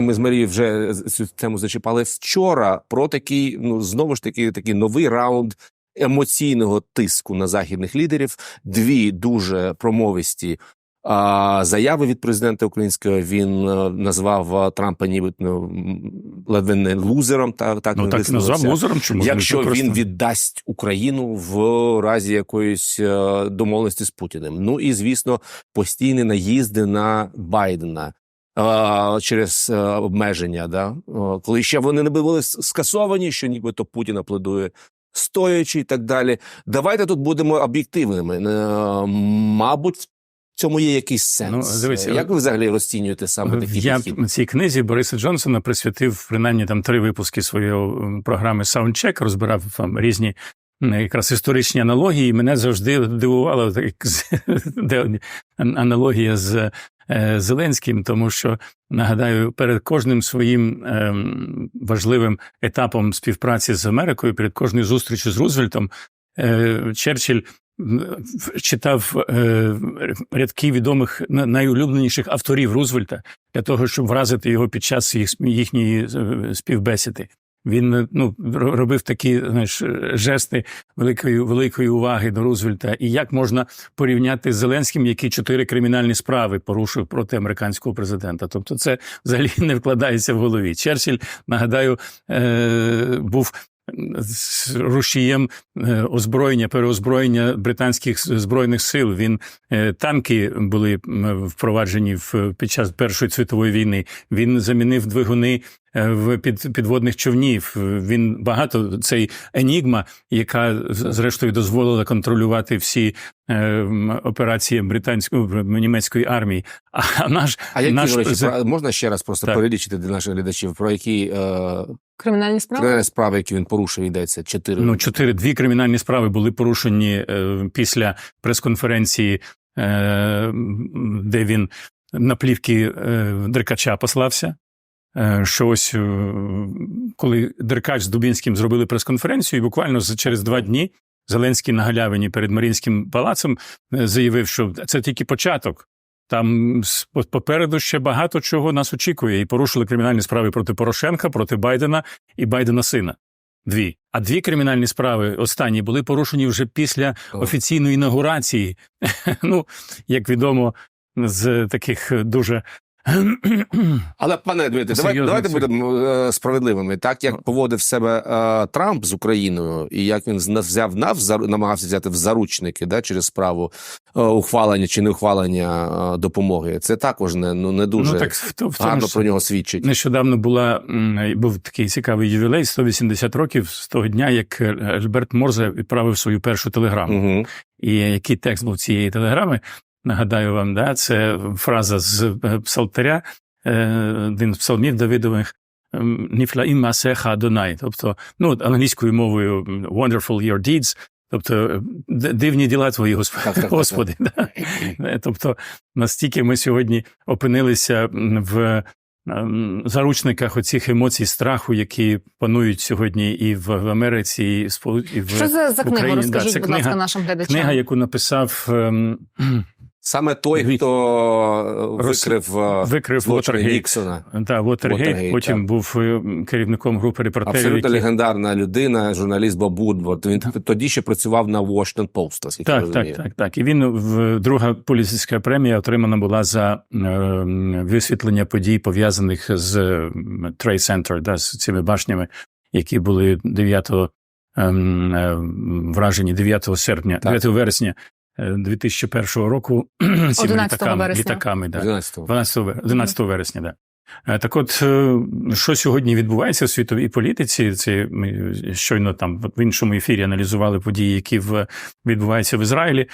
Ми з Марією вже цю тему зачіпали вчора про такий, ну знову ж таки, такий новий раунд емоційного тиску на західних лідерів. Дві дуже промовисті а, заяви від президента українського. Він е, назвав е, Трампа, ніби ну, ледве не лузером. Та так Ну так назвав лузером, чому Якщо він віддасть Україну в разі якоїсь е, домовленості з Путіним. Ну і звісно, постійні наїзди на Байдена. Через е, обмеження, да коли ще вони не були скасовані, що нібито Путін аплодує стоячи і так далі. Давайте тут будемо об'єктивними. Е, Мабуть, в цьому є якийсь сенс. Ну, дивіться, Як ви взагалі розцінюєте саме такий Я підхід? цій книзі Бориса Джонсона присвятив принаймні там три випуски своєї програми Soundcheck, розбирав там різні якраз історичні аналогії. Мене завжди дивувала аналогія з е, Зеленським, тому що нагадаю, перед кожним своїм ем, важливим етапом співпраці з Америкою, перед кожною зустрічю з Рузвельтом, е, Черчилль читав е, рядки відомих на- найулюбленіших авторів Рузвельта для того, щоб вразити його під час їх, їхньої співбесіди. Він е, ну, робив такі знаєш, е, жести великої, великої уваги до Рузвельта. І як можна порівняти з Зеленським, який чотири кримінальні справи порушив проти американського президента? Тобто, це взагалі не вкладається в голові. Черчилль, нагадаю, е, був з рушієм озброєння, переозброєння британських збройних сил. Він танки були впроваджені в під час Першої світової війни. Він замінив двигуни в під підводних човнів. Він багато цей енігма, яка зрештою дозволила контролювати всі е, операції британської німецької армії. А наш А які, наш речі, про- можна ще раз просто Так. перелічити для наших глядачів, про які е, Кримінальні справи? кримінальні справи, які він порушив, йдеться? Чотири. Ну, чотири дві кримінальні справи були порушені е, після прес-конференції, е, де він на плівки е, Деркача послався. Е, що ось е, коли Деркач з Дубінським зробили прес-конференцію, і буквально через два дні Зеленський на галявині перед Марінським палацом е, заявив, що це тільки початок. Там попереду ще багато чого нас очікує, і порушили кримінальні справи проти Порошенка, проти Байдена і Байдена сина. Дві. А дві кримінальні справи останні були порушені вже після офіційної інаугурації. ну, як відомо, з таких дуже Але пане Дмитре, давай, давайте будемо е, справедливими. Так як поводив себе е, Трамп з Україною, і як він взяв зару- намагався взяти в заручники да, через справу е, ухвалення чи не ухвалення е, допомоги. Це також не ну не дуже ну, так, то- в гарно про нього свідчить. Нещодавно була був такий цікавий ювілей 180 років з того дня, як е, Альберт Морзе відправив свою першу телеграму. Угу. І який текст був цієї телеграми? Нагадаю вам, да, це фраза з е, псалтаря, е, один з псалмів Давидових. ем, Ніфлаїм масеха Адонай, тобто, ну, англійською мовою wonderful your deeds, тобто е, дивні діла твої, Господи. Так, так, так, Господи да. Тобто, настільки ми сьогодні опинилися в ем, заручниках оцих емоцій страху, які панують сьогодні і в, Америці, і в Сполу- і в Що це за книгу? Україні, да, Розкажіть, це будь ласка, книга- нашим глядачам. Книга, яку написав ем, Саме той, хто е, викрив, е, викрив Вотергейт. Ніксона. та, Вотергейт, Вотергейт, потім так. був е, керівником групи репортерів. Абсолютно які... легендарна людина, журналіст Боб Вудворд. Він тоді ще працював на Washington Post, наскільки я Так, розумію. так, так, так. І він в друга поліцейська премія отримана була за е, висвітлення подій, пов'язаних з Trade Center, да, з цими башнями, які були 9 ем, вражені 9 серпня, Так. 9 вересня 2001 року цими 11 літаками, вересня. літаками да. 11-го. 12, 11 вересня, да. Е, Так от, е, що сьогодні відбувається в світовій політиці, це ми щойно там в іншому ефірі аналізували події, які в, відбуваються в Ізраїлі.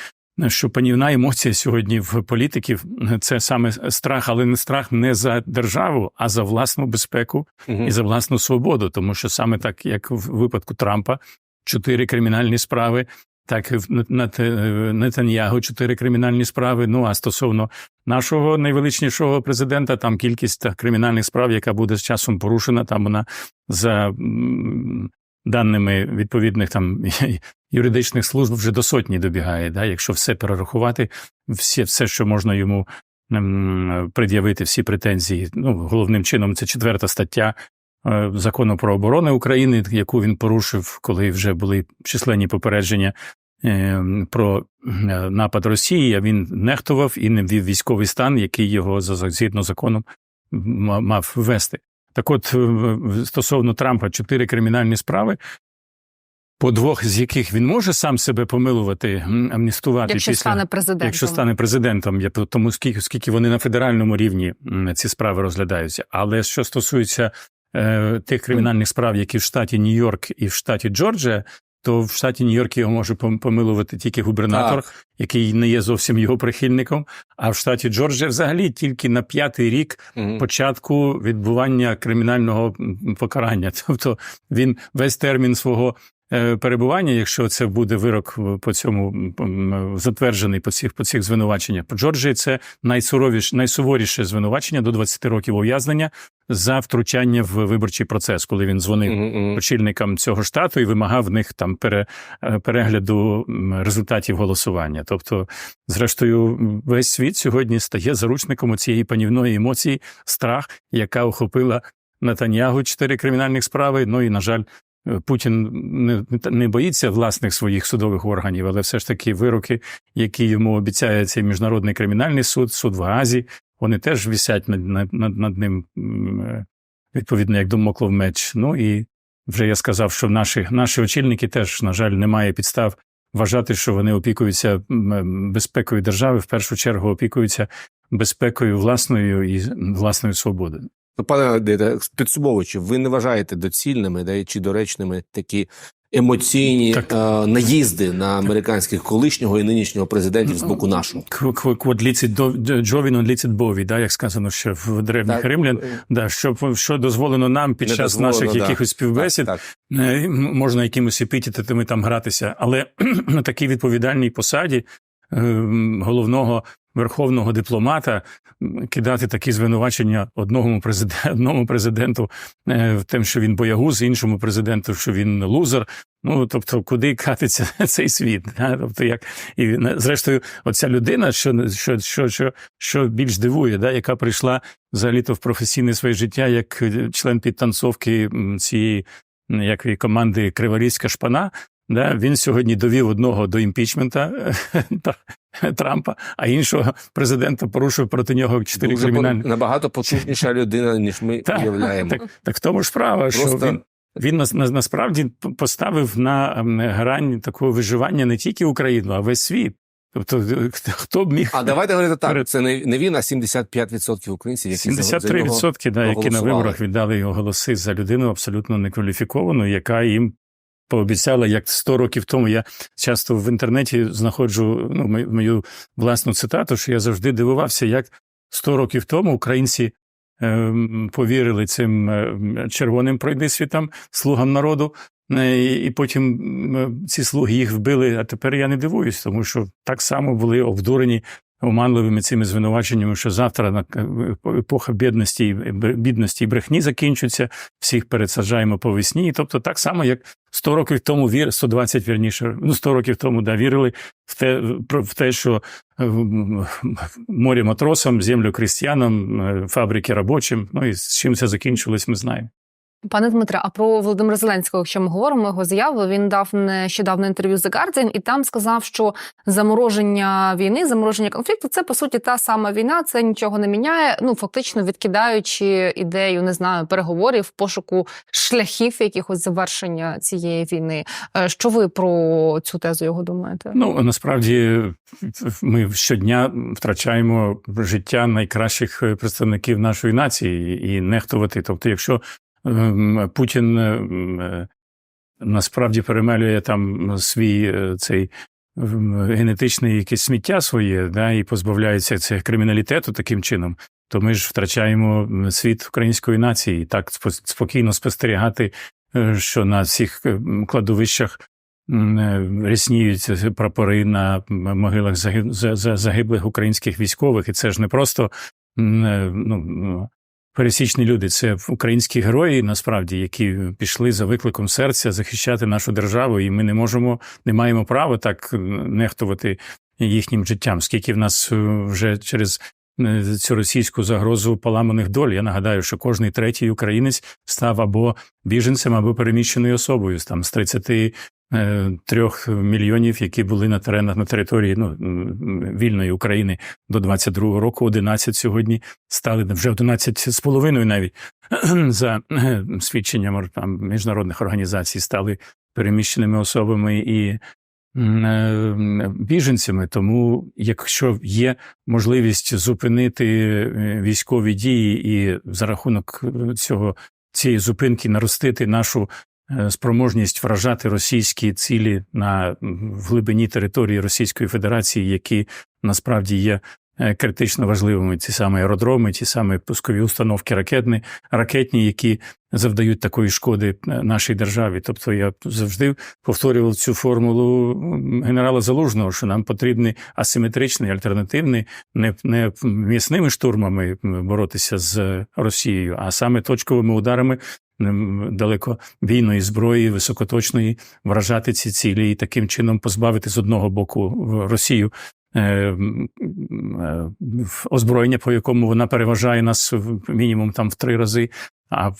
е, Що панівна емоція сьогодні в політиків це саме страх, але не страх не за державу, а за власну безпеку і за власну свободу. Тому що саме так, як в випадку Трампа, чотири кримінальні справи, так е, Нетаньягу чотири кримінальні справи. Ну а стосовно нашого найвеличнішого президента, там кількість кримінальних справ, яка буде з часом порушена, там вона за даними відповідних там юридичних служб вже до сотні добігає. Да? Якщо все перерахувати, все, все, що можна йому пред'явити всі претензії. Ну, головним чином, це четверта стаття закону про оборону України, яку він порушив, коли вже були численні попередження е, про е, напад Росії. А він нехтував і не ввів військовий стан, який його згідно законом мав ввести. Так от, е, стосовно Трампа, чотири кримінальні справи. По двох з яких він може сам себе помилувати, амністувати Якщо після стане президентом. Якщо стане президентом, я тому скільки, скільки вони на федеральному рівні ці справи розглядаються. Але що стосується е, тих кримінальних справ, які в штаті Нью-Йорк і в штаті Джорджія, то в штаті Нью-Йорк його може помилувати тільки губернатор, Так. який не є зовсім його прихильником. А в штаті Джорджія взагалі тільки на п'ятий рік Мгм. початку відбування кримінального покарання. Тобто він весь термін свого е, перебування, якщо це буде вирок по цьому затверджений по цих по цих звинуваченнях. По Джорджії це найсуровіше, найсуворіше звинувачення до 20 років ув'язнення за втручання в виборчий процес, коли він дзвонив Мгм, мгм. очільникам цього штату і вимагав в них там пере, е, перегляду результатів голосування. Тобто, зрештою, весь світ сьогодні стає заручником цієї панівної емоції, страх, яка охопила Натаньягу чотири кримінальних справи. Ну і на жаль. е, Путін не, не боїться власних своїх судових органів, але все ж таки вироки, які йому обіцяє цей міжнародний кримінальний суд, суд в Гаазі, вони теж висять над, над, над, ним е, відповідно як домоклов меч. Ну і вже я сказав, що наші, наші очільники теж, на жаль, немає підстав вважати, що вони опікуються безпекою держави, в першу чергу опікуються безпекою власною і власною свободою. Ну, Пане Диде, підсумовуючи, ви не вважаєте доцільними да, чи доречними такі емоційні Так. е, наїзди на американських колишнього і нинішнього президентів з Ну, боку нашого? Кв- кв- ліцит Джовіно ліцит бові, да, як сказано ще в древніх Так, римлян, е, да, що, що дозволено нам під Не час дозволено, наших да. якихось співбесід, Так, Е, м- можна якимось епітетами там гратися, але на такій відповідальній посаді е, головного верховного дипломата кидати такі звинувачення одному президенту, одному президенту е, в тим, що він боягуз, іншому президенту, що він лузер. Ну тобто, куди катиться цей світ? да? Тобто, як і зрештою, оця людина, що що, що, що, що більш дивує, да, яка прийшла взагалі-то в професійне своє життя як е, член підтанцовки цієї як її команди Криворізька шпана. Да, він сьогодні довів одного до імпічмента Трампа, а іншого президента порушив проти нього чотири дуже кримінальні. набагато потужніша людина, ніж ми уявляємо. Так, так в тому ж справа, що він, він нас, нас, насправді поставив на грань такого виживання не тільки Україну, а весь світ. Тобто, хто- хто б міг А давайте говорити так: це не, не він, а 75% українців, які за- за нього да, які на виборах віддали його голоси за людину абсолютно некваліфіковану, яка їм пообіцяла, як 100 років тому. Я часто в інтернеті знаходжу ну, мою- власну цитату, що я завжди дивувався, як 100 років тому українці ем, повірили цим е, червоним пройдисвітам, слугам народу. е, і потім ці слуги їх вбили. А тепер я не дивуюсь, тому що так само були обдурені оманливими цими звинуваченнями, що завтра на е, епоха бідності, бр- бідності і брехні закінчиться, всіх пересаджаємо по весні. І Тобто, так само, як 100 років тому вір, 120 вірніше, ну 100 років тому да, вірили в те, в те, що е, море матросам, землю крістіянам, е, фабрики робочим. Ну і з чим це закінчилось, ми знаємо. Пане Дмитре, а про Володимира Зеленського, якщо ми говоримо його заяву, він дав нещодавно інтерв'ю The Guardian і там сказав, що замороження війни, замороження конфлікту це по суті та сама війна, це нічого не міняє. Ну фактично відкидаючи ідею, не знаю, переговорів, пошуку шляхів якихось завершення цієї війни. Е, Що ви про цю тезу його думаєте? Ну насправді ми щодня втрачаємо життя найкращих представників нашої нації і нехтувати. Тобто, якщо Путін ем, е, насправді перемелює там свій е, цей ем, генетичне якесь сміття своє, да, і позбавляється цього криміналітету таким чином, то ми ж втрачаємо світ української нації. І так спо- спокійно спостерігати, е, що на всіх е, кладовищах е, прапори на могилах за- за- загиблих українських військових, і це ж не просто е, ну, пересічні люди, це українські герої, насправді, які пішли за викликом серця захищати нашу державу, і ми не можемо, не маємо права так нехтувати їхнім життям, скільки в нас е, вже через е, цю російську загрозу поламаних доль. Я нагадаю, що кожний третій українець став або біженцем, або переміщеною особою. Там з 30 е, трьох мільйонів, які були на теренах на території ну, вільної України до 22-го року. 11 сьогодні стали вже 11 з половиною навіть за е, свідченням там, міжнародних організацій стали переміщеними особами і е, біженцями. Тому, якщо є можливість зупинити е, військові дії і за рахунок е, цього цієї зупинки наростити нашу е, спроможність вражати російські цілі на глибині території Російської Федерації, які насправді є е, критично важливими. Ті самі аеродроми, ті самі пускові установки ракетні, ракетні, які завдають такої шкоди е, нашій державі. Тобто я завжди повторював цю формулу генерала Залужного, що нам потрібний асиметричний, альтернативний, не, не м'ясними штурмами боротися з Росією, а саме точковими ударами далекобійної зброї, високоточної, вражати ці цілі і таким чином позбавити з одного боку Росію. е, е, озброєння, по якому вона переважає нас мінімум там в три рази, а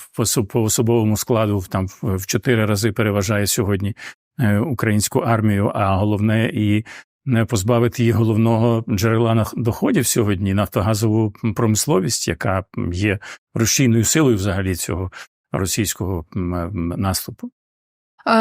по, особовому складу там в- в чотири рази переважає сьогодні е, українську армію, а головне і не позбавити її головного джерела доходів сьогодні нафтогазову промисловість, яка є рушійною силою взагалі цього російського наступу.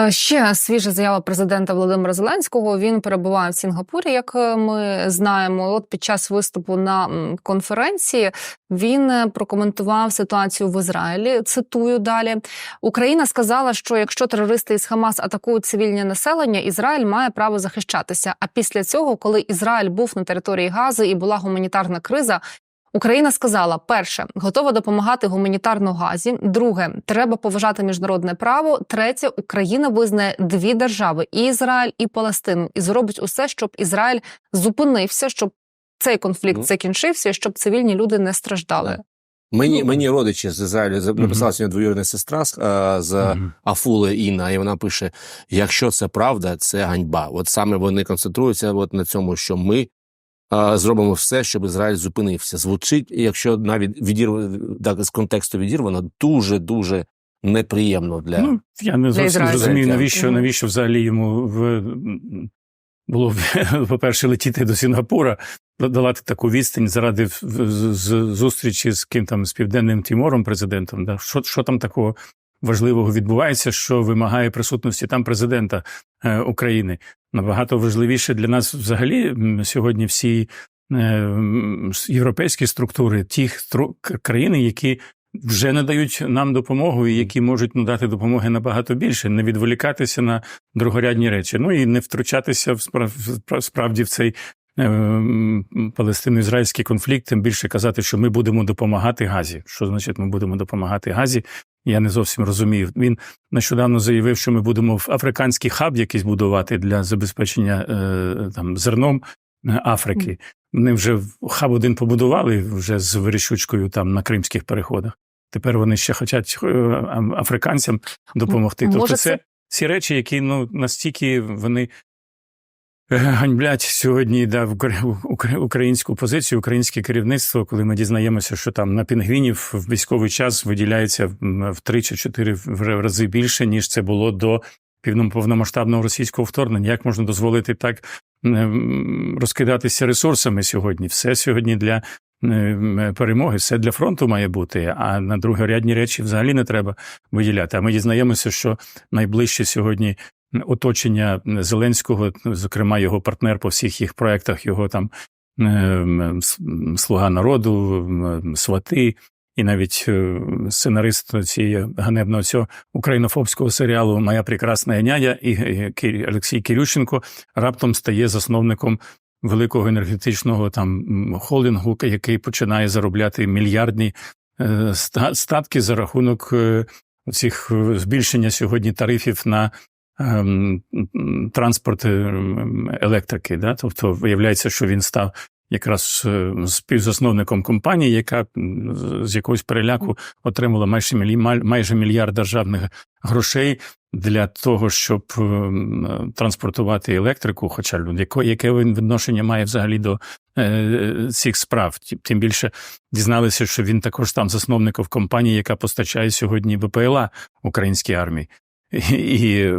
Ще свіжа заява президента Володимира Зеленського. Він перебуває в Сінгапурі, як е, ми знаємо. От під час виступу на конференції він е, прокоментував ситуацію в Ізраїлі. Цитую далі: Україна сказала, що якщо терористи із Хамас атакують цивільне населення, Ізраїль має право захищатися. А після цього, коли Ізраїль був на території Гази і була гуманітарна криза. Україна сказала: перше, готова допомагати гуманітарно газі. Друге, треба поважати міжнародне право. Третє, Україна визнає дві держави: і Ізраїль і Палестину, і зробить усе, щоб Ізраїль зупинився, щоб цей конфлікт Ну. закінчився, і щоб цивільні люди не страждали. Мені, Ну, мені родичі з Ізраїлю написала сьогодні двоюрідна сестра з, е, з Мгм. Афули Інна, і вона пише: якщо це правда, це ганьба. От саме вони концентруються от на цьому, що ми зробимо все, щоб Ізраїль зупинився. Звучить, якщо навіть відірв... так, з контексту відірвано, дуже дуже неприємно для Ну, я не зовсім зрозумію, навіщо, навіщо взагалі йому в... було, по-перше, летіти до Сінгапура, долати таку відстань заради зустрічі з ким там, з Південним Тімором, президентом. Да? Що, що там такого важливого відбувається, що вимагає присутності там президента е, України? Набагато важливіше для нас взагалі сьогодні всі е, європейські структури, ті країни, які вже надають нам допомогу, і які можуть надати допомоги набагато більше, не відволікатися на другорядні речі. Ну і не втручатися в справді в цей е, палестино-ізраїльський конфлікт, тим більше казати, що ми будемо допомагати Газі. Що значить, ми будемо допомагати Газі? Я не зовсім розумію. Він нещодавно заявив, що ми будемо в африканський хаб якийсь будувати для забезпечення е, там зерном е, Африки. Вони вже хаб один побудували вже з вирішучкою там на кримських переходах. Тепер вони ще хочуть е, африканцям допомогти. Тобто, це, ці речі, які ну настільки вони ганьблять сьогодні да, українську позицію, українське керівництво, коли ми дізнаємося, що там на пінгвінів в військовий час виділяється в три чи чотири в- рази більше, ніж це було до повномасштабного російського вторгнення. Як можна дозволити так розкидатися ресурсами сьогодні? Все сьогодні для ем, перемоги, все для фронту має бути, а на другорядні речі взагалі не треба виділяти. А ми дізнаємося, що найближче сьогодні оточення Зеленського, зокрема його партнер по всіх їх проектах, його там ем, Слуга народу, свати. І навіть е, сценарист цієї ганебного цього українофобського серіалу Моя прекрасна няня і е, Олексій Кирющенко раптом стає засновником великого енергетичного там холдингу, який починає заробляти мільярдні е, статки за рахунок е, цих е, збільшення сьогодні тарифів на транспорт е, електрики. Да? Тобто виявляється, що він став якраз е, співзасновником компанії, яка з- якогось переляку отримала майже мілі- майже мільярд державних грошей для того, щоб ем, транспортувати електрику. Хоча яке він відношення має взагалі до е, цих справ. Тим більше дізналися, що він також там засновник в компанії, яка постачає сьогодні БПЛА українській армії. І,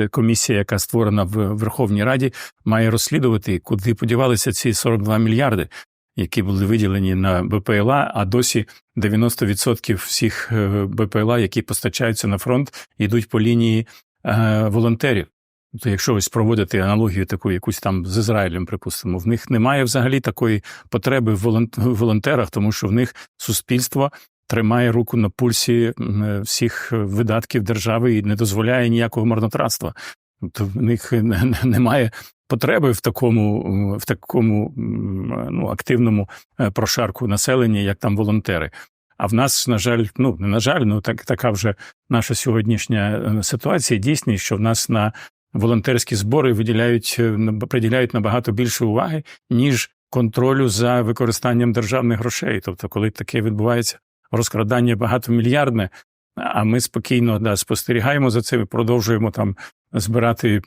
е, комісія, яка створена в Верховній Раді, має розслідувати, куди подівалися ці 42 мільярди, які були виділені на БПЛА, а досі 90% всіх е, БПЛА, які постачаються на фронт, йдуть по лінії е, волонтерів. Тобто, якщо ось проводити аналогію таку якусь там з Ізраїлем, припустимо, в них немає взагалі такої потреби в волонтерах, тому що в них суспільство тримає руку на пульсі е, всіх видатків держави і не дозволяє ніякого марнотратства. Тобто в них не- не- немає потреби в такому, в такому ну, активному е, прошарку населення, як там волонтери. А в нас, на жаль, ну не на жаль, ну так така вже наша сьогоднішня е, ситуація. Дійсність, що в нас на волонтерські збори виділяють е, приділяють набагато більше уваги, ніж контролю за використанням державних грошей. Тобто, коли таке відбувається розкрадання багатомільярдне, а ми спокійно да, спостерігаємо за цим і продовжуємо там збирати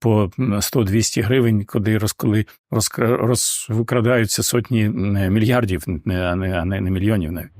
по 100-200 гривень, коли розколи розкра- розвикрадаються сотні мільярдів, а не, а не, не мільйонів навіть.